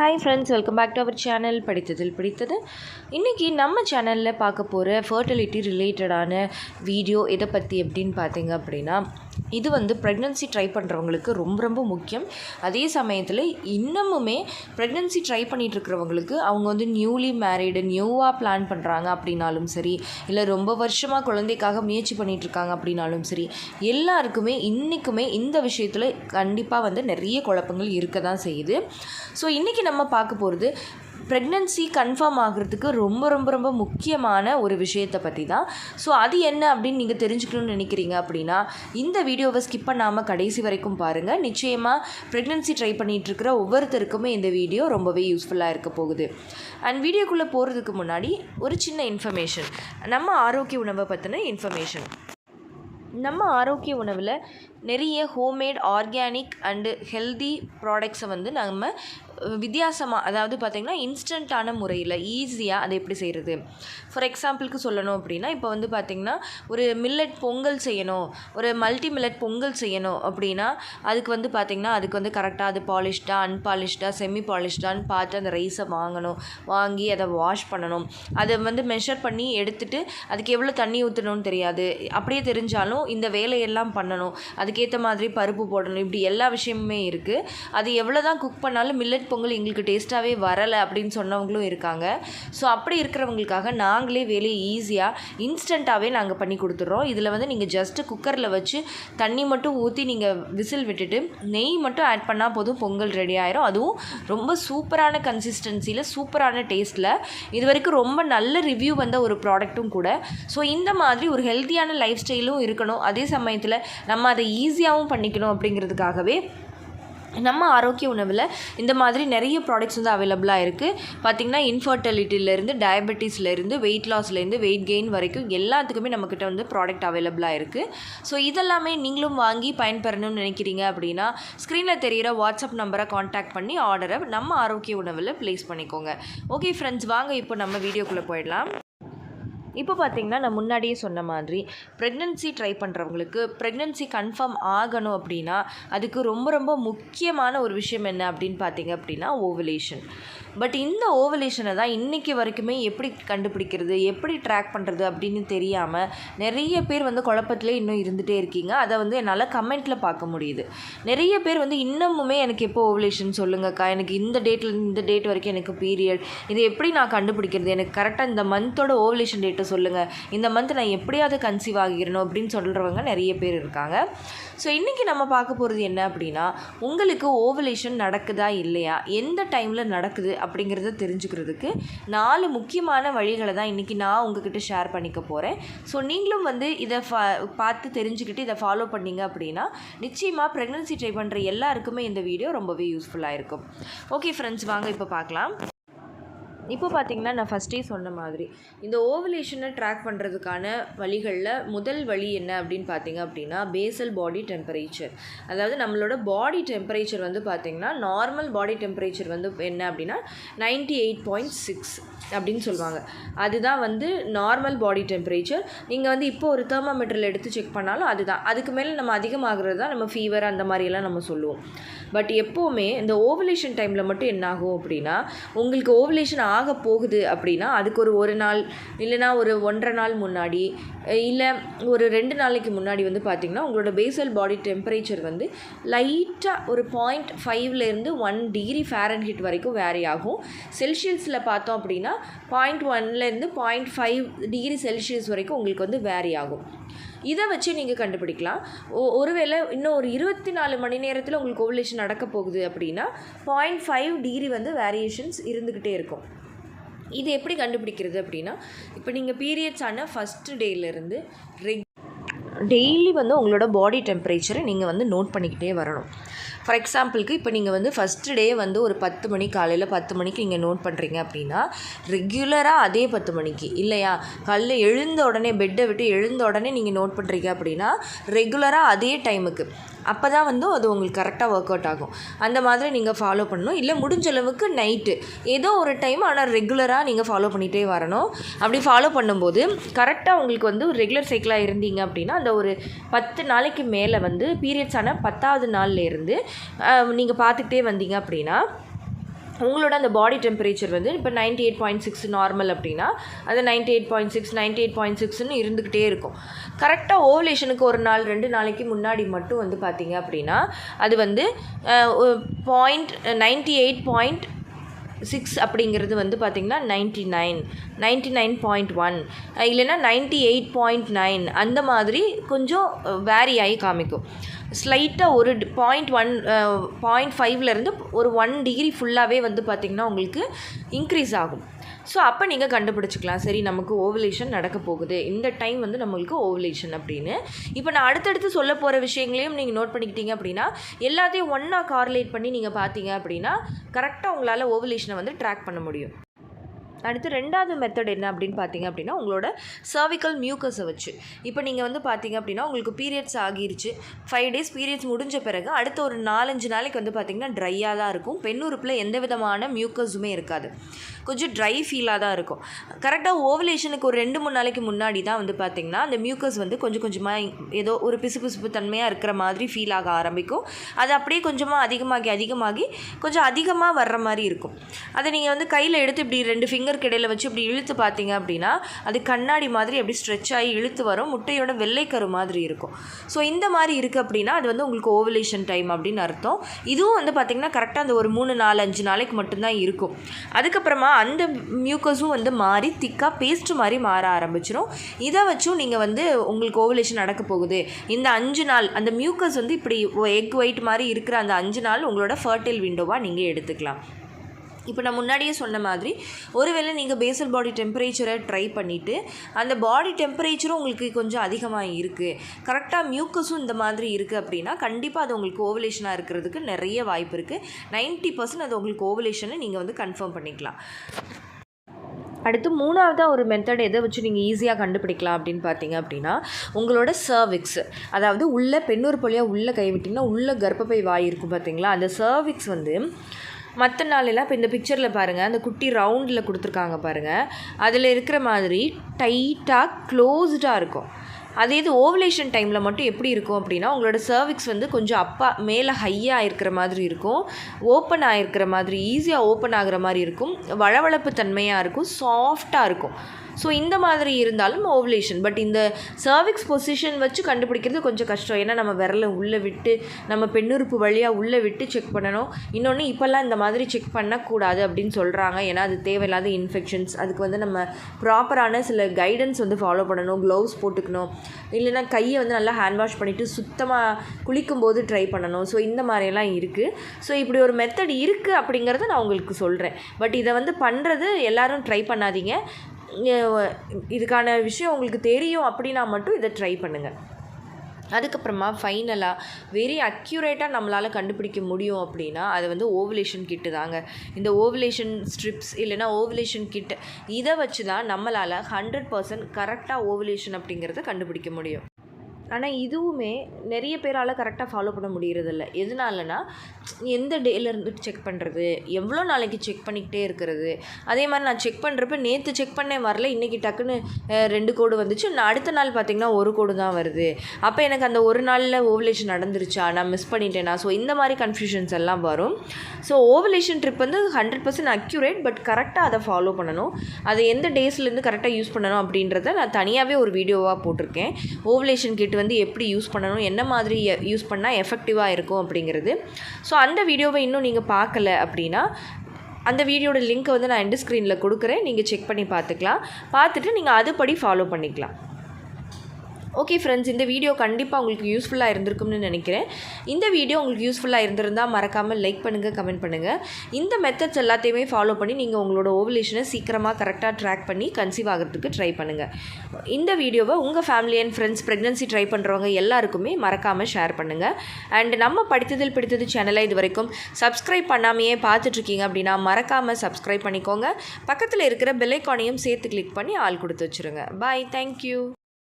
Hi friends welcome back to our channel படித்ததில் பிடித்தது. இன்றைக்கி நம்ம சேனலில் பார்க்க போகிற ஃபர்டிலிட்டி ரிலேட்டடான வீடியோ எதை பற்றி எப்படின்னு பார்த்தீங்க அப்படின்னா இது வந்து ப்ரெக்னன்சி ட்ரை பண்ணுறவங்களுக்கு ரொம்ப ரொம்ப முக்கியம். அதே சமயத்தில் இன்னமுமே ப்ரெக்னன்சி ட்ரை பண்ணிட்டு இருக்கிறவங்களுக்கு அவங்க வந்து நியூலி மேரீடு நியூவாக பிளான் பண்ணுறாங்க அப்படின்னாலும் சரி இல்லை ரொம்ப வருஷமாக குழந்தைக்காக முயற்சி பண்ணிகிட்ருக்காங்க இருக்காங்க அப்படின்னாலும் சரி எல்லாருக்குமே இன்றைக்குமே இந்த விஷயத்தில் கண்டிப்பாக வந்து நிறைய குழப்பங்கள் இருக்க தான் செய்யுது. ஸோ இன்றைக்கி நம்ம பார்க்க போகிறது ப்ரெக்னன்சி கன்ஃபார்ம் ஆகிறதுக்கு ரொம்ப ரொம்ப ரொம்ப முக்கியமான ஒரு விஷயத்தை பற்றி தான் ஸோ அது என்ன அப்படின்னு நீங்கள் தெரிஞ்சுக்கணும்னு நினைக்கிறீங்க அப்படின்னா இந்த வீடியோவை ஸ்கிப் பண்ணாமல் கடைசி வரைக்கும் பாருங்கள் நிச்சயமாக ப்ரெக்னென்சி ட்ரை பண்ணிகிட்டு இருக்கிற ஒவ்வொருத்தருக்குமே இந்த வீடியோ ரொம்பவே யூஸ்ஃபுல்லாக இருக்க போகுது. அண்ட் வீடியோக்குள்ளே போகிறதுக்கு முன்னாடி ஒரு சின்ன இன்ஃபர்மேஷன் நம்ம ஆரோக்கிய உணவை பற்றின இன்ஃபர்மேஷன் நம்ம ஆரோக்கிய உணவில் நிறைய ஹோம்மேட் ஆர்கானிக் அண்டு ஹெல்தி ப்ராடக்ட்ஸை வந்து நம்ம வித்தியாசமாக அதாவது பார்த்திங்கன்னா இன்ஸ்டண்ட்டான முறையில் ஈஸியாக அதை எப்படி செய்கிறது ஃபார் எக்ஸாம்பிளுக்கு சொல்லணும் அப்படின்னா இப்போ வந்து பார்த்திங்கன்னா ஒரு மில்லட் பொங்கல் செய்யணும் ஒரு மல்டி மில்லட் பொங்கல் செய்யணும் அப்படின்னா அதுக்கு வந்து பார்த்திங்கன்னா அதுக்கு வந்து கரெக்டாக அது பாலிஷ்டாக அன்பாலிஷ்டாக செமி பாலிஷ்டான்னு பார்த்து அந்த ரைஸை வாங்கணும். வாங்கி அதை வாஷ் பண்ணணும். அதை வந்து மெஷர் பண்ணி எடுத்துட்டு அதுக்கு எவ்வளோ தண்ணி ஊற்றணும்னு தெரியாது. அப்படியே தெரிஞ்சாலும் இந்த வேலையெல்லாம் பண்ணணும். அதுக்கேற்ற மாதிரி பருப்பு போடணும். இப்படி எல்லா விஷயமுமே இருக்குது அது எவ்வளோ தான் குக் பண்ணாலும் மில்லட் பொங்கல் எங்களுக்கு டேஸ்ட்டாகவே வரலை அப்படின்னு சொன்னவங்களும் இருக்காங்க. ஸோ அப்படி இருக்கிறவங்களுக்காக நாங்களே வேலையை ஈஸியாக இன்ஸ்டண்ட்டாகவே நாங்கள் பண்ணி கொடுத்துட்றோம். இதில் வந்து நீங்கள் ஜஸ்ட்டு குக்கரில் வச்சு தண்ணி மட்டும் ஊற்றி நீங்கள் விசில் விட்டுட்டு நெய் மட்டும் ஆட் பண்ணால் போதும் பொங்கல் ரெடி ஆயிரும். அதுவும் ரொம்ப சூப்பரான கன்சிஸ்டன்சியில் சூப்பரான டேஸ்ட்டில் இது வரைக்கும் ரொம்ப நல்ல ரிவ்யூ வந்த ஒரு ப்ராடக்ட்டும் கூட. ஸோ இந்த மாதிரி ஒரு ஹெல்த்தியான லைஃப் ஸ்டைலும் இருக்கணும். அதே சமயத்தில் நம்ம அதை ஈஸியாகவும் பண்ணிக்கணும் அப்படிங்கிறதுக்காகவே நம்ம ஆரோக்கிய உணவில் இந்த மாதிரி நிறைய ப்ராடக்ட்ஸ் வந்து அவைலபிளாக இருக்குது பார்த்திங்கன்னா இன்ஃபர்டிலிட்டிலேருந்து டயபெட்டிஸ்லேருந்து வெயிட் லாஸ்லேருந்து வெயிட் கெயின் வரைக்கும் எல்லாத்துக்குமே நம்மக்கிட்ட வந்து ப்ராடக்ட் அவைலபிளாக இருக்குது ஸோ இதெல்லாமே நீங்களும் வாங்கி பயன்பெறணும்னு நினைக்கிறீங்க அப்படின்னா ஸ்க்ரீனில் தெரிகிற வாட்ஸ்அப் நம்பரை காண்டாக்ட் பண்ணி ஆர்டரை நம்ம ஆரோக்கிய உணவில் ப்ளேஸ் பண்ணிக்கோங்க. ஓகே ஃப்ரெண்ட்ஸ் வாங்க இப்போ நம்ம வீடியோக்குள்ளே போயிடலாம். இப்போ பார்த்திங்கன்னா நான் முன்னாடியே சொன்ன மாதிரி ப்ரெக்னென்சி ட்ரை பண்ணுறவங்களுக்கு ப்ரெக்னென்சி கன்ஃபார்ம் ஆகணும் அப்படின்னா அதுக்கு ரொம்ப ரொம்ப முக்கியமான ஒரு விஷயம் என்ன அப்படின்னு பார்த்தீங்க அப்படின்னா ஓவலேஷன் பட் இந்த ஓவலேஷனை தான் இன்றைக்கி வரைக்குமே எப்படி கண்டுபிடிக்கிறது எப்படி ட்ராக் பண்ணுறது அப்படின்னு தெரியாமல் நிறைய பேர் வந்து குழப்பத்திலே இன்னும் இருந்துகிட்டே இருக்கீங்க. அதை வந்து என்னால் கமெண்ட்டில் பார்க்க முடியுது. நிறைய பேர் வந்து இன்னமுமே எனக்கு எப்போ ஓவலேஷன் சொல்லுங்கக்கா எனக்கு இந்த டேட்டில் இந்த டேட் வரைக்கும் எனக்கு பீரியட் இது எப்படி நான் கண்டுபிடிக்கிறது? எனக்கு கரெக்டாக இந்த மந்தோட ஓவலேஷன் என்கிட்ட சொல்லுங்கள் இந்த மந்த் நான் எப்படியாவது கன்சீவ் ஆகிடணும் அப்படின்னு சொல்கிறவங்க நிறைய பேர் இருக்காங்க. ஸோ இன்றைக்கி நம்ம பார்க்க போகிறது என்ன அப்படின்னா உங்களுக்கு ஓவலேஷன் நடக்குதா இல்லையா? எந்த டைமில் நடக்குது அப்படிங்கிறத தெரிஞ்சுக்கிறதுக்கு நாலு முக்கியமான வழிகளை தான் இன்றைக்கி நான் உங்ககிட்ட ஷேர் பண்ணிக்க போகிறேன் ஸோ நீங்களும் வந்து இதை ஃபா பார்த்து தெரிஞ்சுக்கிட்டு இதை ஃபாலோ பண்ணீங்க அப்படின்னா நிச்சயமாக ப்ரெக்னன்சி ட்ரை பண்ணுற எல்லாருக்குமே இந்த வீடியோ ரொம்பவே யூஸ்ஃபுல்லாக இருக்கும். ஓகே ஃப்ரெண்ட்ஸ் வாங்க இப்போ பார்க்கலாம். இப்போ பார்த்தீங்கன்னா நான் ஃபஸ்ட்டே சொன்ன மாதிரி இந்த ஓவலேஷனை ட்ராக் பண்ணுறதுக்கான வழிகளில் முதல் வழி என்ன அப்படின்னு பார்த்தீங்க அப்படின்னா பேசல் பாடி டெம்பரேச்சர் அதாவது நம்மளோட பாடி டெம்பரேச்சர் வந்து பார்த்திங்கன்னா நார்மல் பாடி டெம்பரேச்சர் வந்து என்ன அப்படின்னா நைன்டி எயிட் பாயிண்ட் சிக்ஸ் அப்படின்னு சொல்லுவாங்க. அதுதான் வந்து நார்மல் பாடி டெம்பரேச்சர் நீங்கள் வந்து இப்போ ஒரு தெர்மாமீட்டரில் எடுத்து செக் பண்ணாலும் அதுதான். அதுக்கு மேலே நம்ம அதிகமாகிறது தான் நம்ம ஃபீவர் அந்த மாதிரியெல்லாம் நம்ம சொல்லுவோம். பட் எப்போவுமே இந்த ஓவலேஷன் டைமில் மட்டும் என்ன ஆகும் அப்படின்னா உங்களுக்கு ஓவலேஷன் ஆக போகுது அப்படின்னா அதுக்கு ஒரு ஒரு நாள் இல்லைனா ஒரு ஒன்றரை நாள் முன்னாடி இல்லை ஒரு ரெண்டு நாளைக்கு முன்னாடி வந்து பார்த்திங்கன்னா உங்களோட பேசல் பாடி டெம்பரேச்சர் வந்து லைட்டாக ஒரு பாயிண்ட் ஃபைவ்லேருந்து ஒன் டிகிரி ஃபேரன்ஹிட் வரைக்கும் வேரி ஆகும். செல்சியஸில் பார்த்தோம் அப்படின்னா பாயிண்ட் ஒன்லேருந்து பாயிண்ட் ஃபைவ் டிகிரி செல்சியஸ் வரைக்கும் உங்களுக்கு வந்து வேரி ஆகும். இதை வச்சு நீங்கள் கண்டுபிடிக்கலாம். ஒருவேளை இன்னும் ஒரு இருபத்தி நாலு மணி நேரத்தில் உங்களுக்கு ஓவலேஷன் நடக்க போகுது அப்படின்னா பாயிண்ட் ஃபைவ் டிகிரி வந்து வேரியேஷன்ஸ் இருந்துக்கிட்டே இருக்கும். இது எப்படி கண்டுபிடிக்கிறது அப்படின்னா இப்போ நீங்கள் பீரியட்ஸ் ஆன ஃபஸ்ட்டு டேலேருந்து ரெக் டெய்லி வந்து உங்களோட பாடி டெம்பரேச்சரை நீங்கள் வந்து நோட் பண்ணிக்கிட்டே வரணும். ஃபார் எக்ஸாம்பிளுக்கு இப்போ நீங்கள் வந்து ஃபஸ்ட்டு டே வந்து ஒரு பத்து மணி காலையில் பத்து மணிக்கு நீங்கள் நோட் பண்ணுறீங்க அப்படின்னா ரெகுலராக அதே பத்து மணிக்கு இல்லையா? காலையில் எழுந்த உடனே பெட்டை விட்டு எழுந்த உடனே நீங்கள் நோட் பண்ணுறீங்க அப்படின்னா ரெகுலராக அதே டைமுக்கு அப்போ தான் வந்து அது உங்களுக்கு கரெக்டாக ஒர்க் அவுட் ஆகும். அந்த மாதிரி நீங்கள் ஃபாலோ பண்ணணும். இல்லை முடிஞ்ச அளவுக்கு நைட்டு ஏதோ ஒரு டைம் ஆனால் ரெகுலராக நீங்கள் ஃபாலோ பண்ணிகிட்டே வரணும். அப்படி ஃபாலோ பண்ணும்போது கரெக்டாக உங்களுக்கு வந்து ஒரு ரெகுலர் சைக்கிளாக இருந்தீங்க அப்படின்னா அந்த ஒரு பத்து நாளைக்கு மேலே வந்து பீரியட்ஸ் பத்தாவது நாள்லேருந்து நீங்கள் பார்த்துக்கிட்டே வந்தீங்க அப்படின்னா உங்களோட அந்த பாடி டெம்பரேச்சர் வந்து இப்போ ninety eight point six normal அப்படின்னா அது ninety eight point six ninety eight point சிக்ஸ்னு இருந்துக்கிட்டே இருக்கும் கரெக்டாக ஓவலேஷனுக்கு ஒரு நாள் ரெண்டு நாளைக்கு முன்னாடி மட்டும் வந்து பார்த்தீங்க அப்படின்னா அது வந்து point ninety eight point six அப்படிங்கிறது வந்து பார்த்திங்கன்னா ninety nine ninety nine point one இல்லைன்னா நைன்ட்டி எயிட் பாயிண்ட் நைன் அந்த மாதிரி கொஞ்சம் வேரி ஆகி காமிக்கும். ஸ்லைட்டாக ஒரு பாயிண்ட் ஒன் பாயிண்ட் ஃபைவ்லேருந்து ஒரு ஒன் டிகிரி ஃபுல்லாகவே வந்து பார்த்திங்கன்னா உங்களுக்கு இன்க்ரீஸ் ஆகும். ஸோ அப்போ நீங்கள் கண்டுபிடிச்சிக்கலாம். சரி நமக்கு ஓவலேஷன் நடக்க போகுது. இந்த டைம் வந்து நம்மளுக்கு ஓவலேஷன் அப்படின்னு. இப்போ நான் அடுத்தடுத்து சொல்ல போகிற விஷயங்களையும் நீங்கள் நோட் பண்ணிக்கிட்டீங்க அப்படின்னா எல்லாத்தையும் ஒன்றா கார்லேட் பண்ணி நீங்கள் பார்த்தீங்க அப்படின்னா கரெக்டாக உங்களால் ஓவலேஷனை வந்து ட்ராக் பண்ண முடியும். அடுத்து ரெண்டாவது மெத்தட் என்ன அப்படின்னு பார்த்தீங்க அப்படின்னா உங்களோட சர்விக்கல் மியூக்கஸை வச்சு. இப்போ நீங்கள் வந்து பார்த்தீங்க அப்படின்னா உங்களுக்கு பீரியட்ஸ் ஆகிருச்சு. ஃபைவ் டேஸ் பீரியட்ஸ் முடிஞ்ச பிறகு அடுத்த ஒரு நாலஞ்சு நாளைக்கு வந்து பார்த்திங்கன்னா ட்ரையாக தான் இருக்கும். பெண்ணுறுப்பில் எந்த விதமான மியூக்கஸுமே இருக்காது. கொஞ்சம் ட்ரை ஃபீலாக தான் இருக்கும். கரெக்டாக ஓவலேஷனுக்கு ஒரு ரெண்டு மூணு நாளைக்கு முன்னாடி தான் வந்து பார்த்திங்கன்னா அந்த மியூக்கஸ் வந்து கொஞ்சம் கொஞ்சமாக ஏதோ ஒரு பிசு பிசுப்பு தன்மையாக இருக்கிற மாதிரி ஃபீல் ஆக ஆரம்பிக்கும். அது அப்படியே கொஞ்சமாக அதிகமாகி அதிகமாகி கொஞ்சம் அதிகமாக வர்ற மாதிரி இருக்கும். அதை நீங்கள் வந்து கையில் எடுத்து இப்படி ரெண்டு ஃபிங்கர் இடையில வச்சு இப்படி இழுத்து பார்த்தீங்க அப்படின்னா அது கண்ணாடி மாதிரி அப்படி ஸ்ட்ரெச் ஆகி இழுத்து வரும். முட்டையோட வெள்ளைக்கரு மாதிரி இருக்கும். ஸோ இந்த மாதிரி இருக்குது அப்படின்னா அது வந்து உங்களுக்கு ஓவலேஷன் டைம் அப்படின்னு அர்த்தம். இதுவும் வந்து பார்த்திங்கன்னா கரெக்டாக அந்த ஒரு மூணு நாலு அஞ்சு நாளைக்கு மட்டும்தான் இருக்கும். அதுக்கப்புறமா அந்த மியூக்கஸும் வந்து மாறி திக்காக பேஸ்ட் மாதிரி மாற ஆரம்பிச்சிடும் இதை வச்சும் நீங்கள் வந்து உங்களுக்கு ஓவலேஷன் நடக்க போகுது. இந்த அஞ்சு நாள் அந்த மியூக்கஸ் வந்து இப்படி எக் ஒயிட் மாதிரி இருக்கிற அந்த அஞ்சு நாள் உங்களோட ஃபர்டைல் விண்டோவாக நீங்கள் எடுத்துக்கலாம். இப்போ நான் முன்னாடியே சொன்ன மாதிரி ஒருவேளை நீங்கள் பேசல் பாடி டெம்பரேச்சரை ட்ரை பண்ணிவிட்டு அந்த பாடி டெம்பரேச்சரும் உங்களுக்கு கொஞ்சம் அதிகமாக இருக்குது கரெக்டாக மியூக்கஸும் இந்த மாதிரி இருக்குது அப்படின்னா கண்டிப்பாக அது உங்களுக்கு ஓவலேஷனாக இருக்கிறதுக்கு நிறைய வாய்ப்பு இருக்குது நைன்ட்டி பர்சன்ட் அது உங்களுக்கு ஓவலேஷனை நீங்கள் வந்து கன்ஃபார்ம் பண்ணிக்கலாம். அடுத்து மூணாவதாக ஒரு மெத்தட் எதை வச்சு நீங்கள் ஈஸியாக கண்டுபிடிக்கலாம் அப்படின்னு பார்த்தீங்க அப்படின்னா உங்களோட சர்விக்ஸ் அதாவது உள்ள பெண்ணூர் பொழியாக உள்ளே கைவிட்டிங்கன்னா உள்ள கர்ப்பப்பை வாய் இருக்கும் பார்த்தீங்களா அந்த சர்விக்ஸ் வந்து மற்ற நாளெல்லாம் இப்போ இந்த பிக்சரில் பாருங்கள் அந்த குட்டி ரவுண்டில் கொடுத்துருக்காங்க பாருங்கள் அதில் இருக்கிற மாதிரி டைட்டாக க்ளோஸ்டாக இருக்கும். அதே இது ஓவலேஷன் டைமில் மட்டும் எப்படி இருக்கும் அப்படின்னா உங்களோட சர்விக்ஸ் வந்து கொஞ்சம் அப்பா மேலே ஹையாக இருக்கிற மாதிரி இருக்கும். ஓப்பன் ஆகிருக்கிற மாதிரி ஈஸியாக ஓப்பன் ஆகிற மாதிரி இருக்கும். வளவளப்பு தன்மையாக இருக்கும். சாஃப்டாக இருக்கும். ஸோ இந்த மாதிரி இருந்தாலும் ஓவலேஷன் பட் இந்த சர்விக்ஸ் பொசிஷன் வச்சு கண்டுபிடிக்கிறது கொஞ்சம் கஷ்டம். ஏன்னா நம்ம விரலை உள்ளே விட்டு நம்ம பெண்ணுறுப்பு வழியாக உள்ளே விட்டு செக் பண்ணணும். இன்னொன்று இப்போல்லாம் இந்த மாதிரி செக் பண்ணக்கூடாது அப்படின்னு சொல்கிறாங்க ஏன்னா அது தேவையில்லாத இன்ஃபெக்ஷன்ஸ் அதுக்கு வந்து நம்ம ப்ராப்பரான சில கைடன்ஸ் வந்து ஃபாலோ பண்ணணும். க்ளவுஸ் போட்டுக்கணும். இல்லைன்னா கையை வந்து நல்லா ஹேண்ட் வாஷ் பண்ணிவிட்டு சுத்தமாக குளிக்கும்போது ட்ரை பண்ணணும். ஸோ இந்த மாதிரியெல்லாம் இருக்குது ஸோ இப்படி ஒரு மெத்தட் இருக்குது அப்படிங்கிறத நான் உங்களுக்கு சொல்கிறேன் பட் இதை வந்து பண்ணுறது எல்லோரும் ட்ரை பண்ணாதீங்க. இதுக்கான விஷயம் உங்களுக்கு தெரியும் அப்படின்னா மட்டும் இதை ட்ரை பண்ணுங்கள் அதுக்கப்புறமா ஃபைனலாக வெரி அக்யூரேட்டாக நம்மளால் கண்டுபிடிக்க முடியும் அப்படின்னா அது வந்து ஓவலேஷன் கிட்டு தாங்க. இந்த ஓவலேஷன் ஸ்ட்ரிப்ஸ் இல்லைனா ஓவலேஷன் கிட் இதை வச்சு தான் நம்மளால் ஹண்ட்ரட் பர்சன்ட் கரெக்டாக ஓவலேஷன் அப்படிங்கிறத கண்டுபிடிக்க முடியும். ஆனால் இதுவுமே நிறைய பேரால் கரெக்டாக ஃபாலோ பண்ண முடியறதில்ல. எதனாலனா எந்த டேலேருந்து செக் பண்ணுறது எவ்வளோ நாளைக்கு செக் பண்ணிக்கிட்டே இருக்கிறது. அதே மாதிரி நான் செக் பண்ணுறப்ப நேற்று செக் பண்ணேன் வரல இன்றைக்கி டக்குன்னு ரெண்டு கோடு வந்துச்சு. நான் அடுத்த நாள் பார்த்திங்கன்னா ஒரு கோடு தான் வருது. அப்போ எனக்கு அந்த ஒரு நாளில் ஓவலேஷன் நடந்துருச்சா? நான் மிஸ் பண்ணிட்டேனா? ஸோ இந்த மாதிரி கன்ஃபியூஷன்ஸ் எல்லாம் வரும். ஸோ ஓவலேஷன் ட்ரிப் வந்து ஹண்ட்ரட் பர்சன்ட் அக்யூரேட் பட் கரெக்டாக அதை ஃபாலோ பண்ணணும். அதை எந்த டேஸ்லேருந்து கரெக்டாக யூஸ் பண்ணணும் அப்படின்றத நான் தனியாகவே ஒரு வீடியோவாக போட்டிருக்கேன். ஓவலேஷன் கிட் வந்து எப்படி யூஸ் பண்ணணும் என்ன மாதிரி யூஸ் பண்ணால் எஃபெக்டிவாக இருக்கும் அப்படிங்கிறது. ஸோ அந்த வீடியோவை இன்னும் நீங்கள் பார்க்கல அப்படின்னா அந்த வீடியோட லிங்க்கை வந்து நான் எண்டு ஸ்க்ரீனில் கொடுக்குறேன். நீங்கள் செக் பண்ணி பார்த்துக்கலாம். பார்த்துட்டு நீங்கள் அதுபடி ஃபாலோ பண்ணிக்கலாம். ஓகே ஃப்ரெண்ட்ஸ் இந்த வீடியோ கண்டிப்பாக உங்களுக்கு யூஸ்ஃபுல்லாக இருந்திருக்கும்னு நினைக்கிறேன். இந்த வீடியோ உங்களுக்கு யூஸ்ஃபுல்லாக இருந்திருந்தால் மறக்காமல் லைக் பண்ணுங்கள் கமெண்ட் பண்ணுங்கள் இந்த மெத்தட்ஸ் எல்லாத்தையுமே ஃபாலோ பண்ணி நீங்கள் உங்களோட ஓவலேஷனை சீக்கிரமாக கரெக்டாக ட்ராக் பண்ணி கன்சீவ் ஆகிறதுக்கு ட்ரை பண்ணுங்கள் இந்த வீடியோவை உங்கள் family and friends pregnancy try பண்ணுறவங்க எல்லாருக்குமே மறக்காமல் ஷேர் பண்ணுங்கள் அண்ட் நம்ம படித்ததில் பிடித்தது சேனலை இது வரைக்கும் சப்ஸ்கிரைப் பண்ணாமையே பார்த்துட்ருக்கீங்க அப்படின்னா மறக்காமல் சப்ஸ்கிரைப் பண்ணிக்கோங்க. பக்கத்தில் இருக்கிற பெல்லைக்கானையும் சேர்த்து கிளிக் பண்ணி ஆள் கொடுத்து வச்சுருங்க. Bye thank you